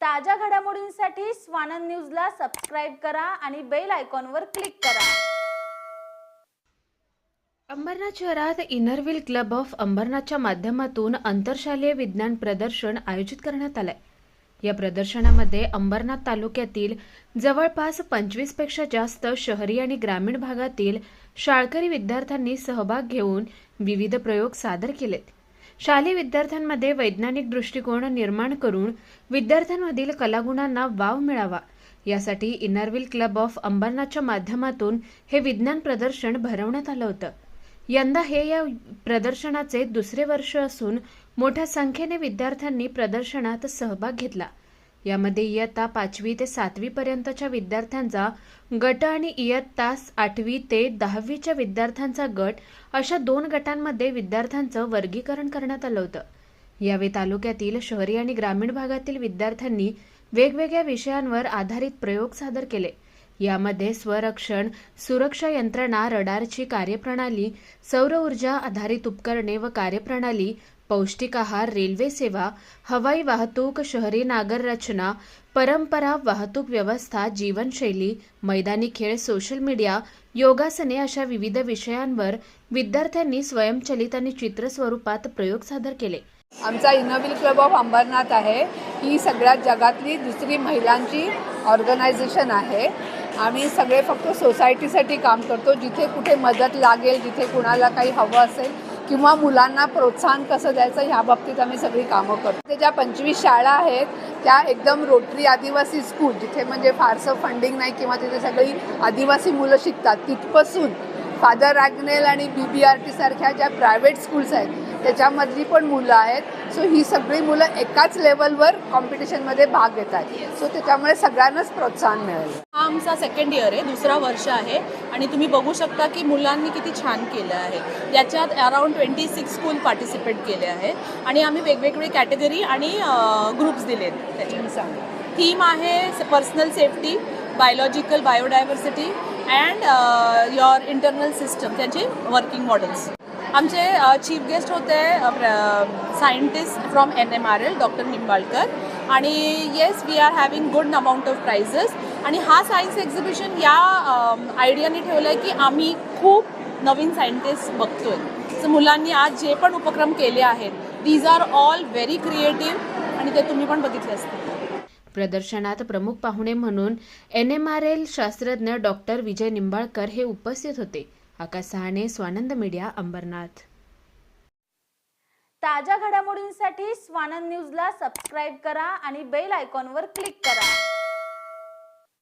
ताज्या घडामोडींसाठी स्वानंद न्यूजला सबस्क्राईब करा आणि बेल आयकॉनवर क्लिक करा. अंबरनाथ शहरात इनरव्हील क्लब ऑफ अंबरनाथच्या माध्यमातून आंतरशालेय विज्ञान प्रदर्शन आयोजित करण्यात आलंय. या प्रदर्शनामध्ये अंबरनाथ तालुक्यातील जवळपास पंचवीसपेक्षा जास्त शहरी आणि ग्रामीण भागातील शाळकरी विद्यार्थ्यांनी सहभाग घेऊन विविध प्रयोग सादर केलेत. शालेय विद्यार्थ्यांमध्ये वैज्ञानिक दृष्टिकोन निर्माण करून विद्यार्थ्यांमधील कलागुणांना वाव मिळावा. यासाठी इनरविल क्लब ऑफ अंबरनाथच्या माध्यमातून हे विज्ञान प्रदर्शन भरवण्यात आलं होतं. यंदा हे या प्रदर्शनाचे दुसरे वर्ष असून मोठ्या संख्येने विद्यार्थ्यांनी प्रदर्शनात सहभाग घेतला. यामध्ये इयत्ता पाचवी ते सातवीपर्यंतच्या विद्यार्थ्यांचा गट आणि इयत्ता आठवी ते दहावीच्या विद्यार्थ्यांचा गट अशा दोन गटांमध्ये विद्यार्थ्यांचं वर्गीकरण करण्यात आलं होतं. यावेळी तालुक्यातील शहरी आणि ग्रामीण भागातील विद्यार्थ्यांनी वेगवेगळ्या विषयांवर आधारित प्रयोग सादर केले. यामध्ये स्वरक्षण सुरक्षा यंत्रणा रडारची कार्यप्रणाली सौर ऊर्जा आधारित उपकरणे व कार्यप्रणाली पौष्टिक आहार रेल्वे सेवा हवाई वाहतूक शहरी नागर रचना परंपरा वाहतूक व्यवस्था जीवनशैली मैदानी खेळ सोशल मीडिया योगासने अशा विविध विषयांवर विद्यार्थ्यांनी स्वयंचलित आणि चित्र स्वरूपात प्रयोग सादर केले. आमचा इनोव्हिल क्लब ऑफ अंबरनाथ आहे. ही सगळ्यात जगातली दुसरी महिलांची ऑर्गनायझेशन आहे. आम्ही सगळे फक्त सोसायटीसाठी काम करतो. जिथे कुठे मदत लागेल जिथे कुणाला काही हवं असेल किंवा मुलांना प्रोत्साहन कसं द्यायचं ह्या बाबतीत आम्ही सगळी कामं करतो. ते ज्या पंचवीस शाळा आहेत त्या एकदम रोटरी आदिवासी स्कूल जिथे म्हणजे फारसं फंडिंग नाही किंवा तिथे सगळी आदिवासी मुलं शिकतात. तिथपासून फादर रॅग्नेल आणि बी बी आर टी सारख्या ज्या प्रायव्हेट स्कूल्स आहेत त्याच्यामधली पण मुलं आहेत. सो ही सगळी मुलं एकाच लेवलवर कॉम्पिटिशनमध्ये भाग घेत आहेत सो त्याच्यामुळे सगळ्यांनाच प्रोत्साहन मिळेल. हा आमचा सेकंड इयर आहे दुसरा वर्ष आहे. आणि तुम्ही बघू शकता की मुलांनी किती छान केलं आहे. याच्यात around twenty six school participate केले आहेत आणि आम्ही वेगवेगळे कॅटेगरी आणि ग्रुप्स दिलेत त्याच्यानुसार थीम आहे personal safety biological biodiversity and your internal system त्यांचे वर्किंग मॉडेल्स आमचे चीफ गेस्ट होते scientist from N M R L doctor Nimbalkar आणि yes we are having good amount of prizes आणि हा सायन्स एक्झिबिशन या आयडियाने ठेवलं आहे की आम्ही खूप नवीन सायंटिस्ट बघतोय. सो मुलांनी आज जे पण उपक्रम केले आहेत these are all very creative आणि ते तुम्ही पण बघितले असतील. प्रदर्शनात प्रमुख पाहुणे म्हणून एन एम आर एल शास्त्रज्ञ डॉक्टर विजय निंबाळकर हे उपस्थित होते. आकाश सहाणे स्वानंद मीडिया अंबरनाथ. ताज्या घडामोडींसाठी स्वानंद न्यूजला सबस्क्राईब करा आणि बेल आयकॉनवर क्लिक करा.